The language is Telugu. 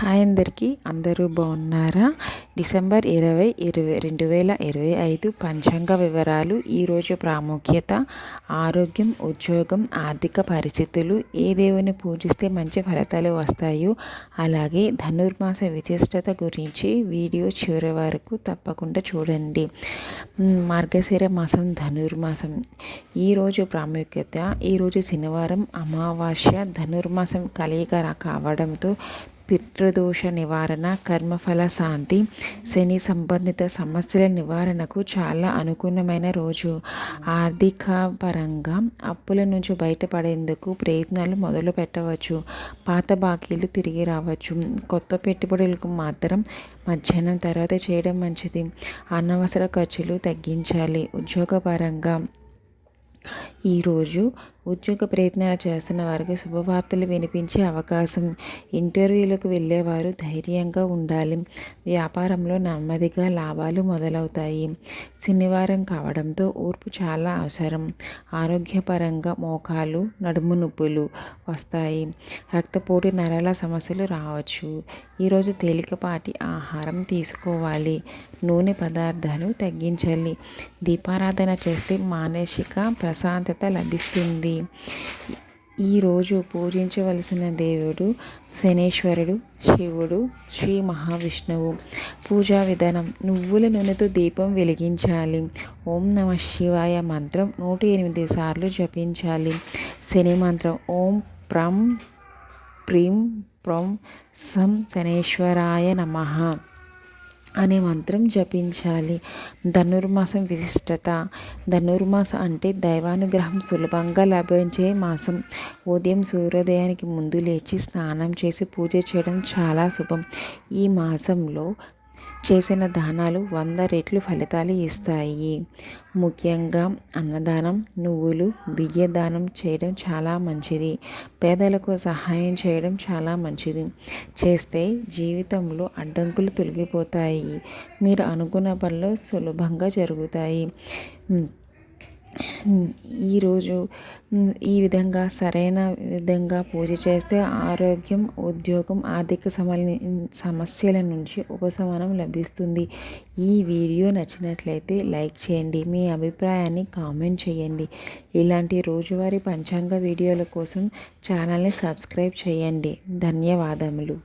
హాయ్ అందరికీ. అందరూ బాగున్నారా? డిసెంబర్ ఇరవై ఇరవై రెండు వేల ఇరవై ఐదు పంచాంగ వివరాలు ఈరోజు ప్రాముఖ్యత ఆరోగ్యం ఉద్యోగం ఆర్థిక పరిస్థితులు ఏ దేవుని పూజిస్తే మంచి ఫలితాలు వస్తాయో అలాగే ధనుర్మాస విశిష్టత గురించి వీడియో చివరి వరకు తప్పకుండా చూడండి. మార్గశిర మాసం ధనుర్మాసం. ఈరోజు ప్రాముఖ్యత ఈరోజు శనివారం అమావాస్య ధనుర్మాసం కలయిక కావడంతో పితృదోష నివారణ కర్మఫల శాంతి శని సంబంధిత సమస్యల నివారణకు చాలా అనుకూలమైన రోజు. ఆర్థిక పరంగా అప్పుల నుంచి బయటపడేందుకు ప్రయత్నాలు మొదలు పెట్టవచ్చు. పాత బాకీలు తిరిగి రావచ్చు. కొత్త పెట్టుబడులకు మాత్రం మధ్యాహ్నం తర్వాత చేయడం మంచిది. అనవసర ఖర్చులు తగ్గించాలి. ఉద్యోగపరంగా ఈరోజు ఉద్యోగ ప్రయత్నాలు చేస్తున్న వారికి శుభవార్తలు వినిపించే అవకాశం. ఇంటర్వ్యూలకు వెళ్ళేవారు ధైర్యంగా ఉండాలి. వ్యాపారంలో నెమ్మదిగా లాభాలు మొదలవుతాయి. శనివారం కావడంతో ఓర్పు చాలా అవసరం. ఆరోగ్యపరంగా మోకాలు నడుము నొప్పులు వస్తాయి. రక్తపోటు నరాల సమస్యలు రావచ్చు. ఈరోజు తేలికపాటి ఆహారం తీసుకోవాలి. నూనె పదార్థాలు తగ్గించాలి. దీపారాధన చేస్తే మానసిక ప్రశాంతత లభిస్తుంది. ఈరోజు పూజించవలసిన దేవుడు శనేశ్వరుడు శివుడు శ్రీ మహావిష్ణువు. పూజా విధానం నువ్వుల నూనెతో దీపం వెలిగించాలి. ఓం నమ శివాయ మంత్రం నూట ఎనిమిది సార్లు జపించాలి. శని మంత్రం ఓం ప్రం ప్రీం ప్రం సం శనేశ్వరాయ నమ. అనే మంత్రం జపించాలి. ధనుర్మాసం విశిష్టత. ధనుర్మాసం అంటే దైవానుగ్రహం సులభంగా లభించే మాసం. ఉదయం సూర్యోదయానికి ముందు లేచి స్నానం చేసి పూజ చేయడం చాలా శుభం. ఈ మాసంలో చేసిన దానాలు వంద రెట్లు ఫలితాలు ఇస్తాయి. ముఖ్యంగా అన్నదానం నువ్వులు బియ్య దానం చేయడం చాలా మంచిది. పేదలకు సహాయం చేయడం చాలా మంచిది. చేస్తే జీవితంలో అడ్డంకులు తొలగిపోతాయి. మీరు అనుకున్న పనులు సులభంగా జరుగుతాయి. ఈరోజు ఈ విధంగా సరైన విధంగా పూజ చేస్తే ఆరోగ్యం ఉద్యోగం ఆర్థిక సమస్యల నుంచి ఉపశమనం లభిస్తుంది. ఈ వీడియో నచ్చినట్లయితే లైక్ చేయండి మీ అభిప్రాయాన్ని కామెంట్ చేయండి. ఇలాంటి రోజువారీ పంచాంగ వీడియోల కోసం ఛానల్ని సబ్స్క్రైబ్ చేయండి. ధన్యవాదములు.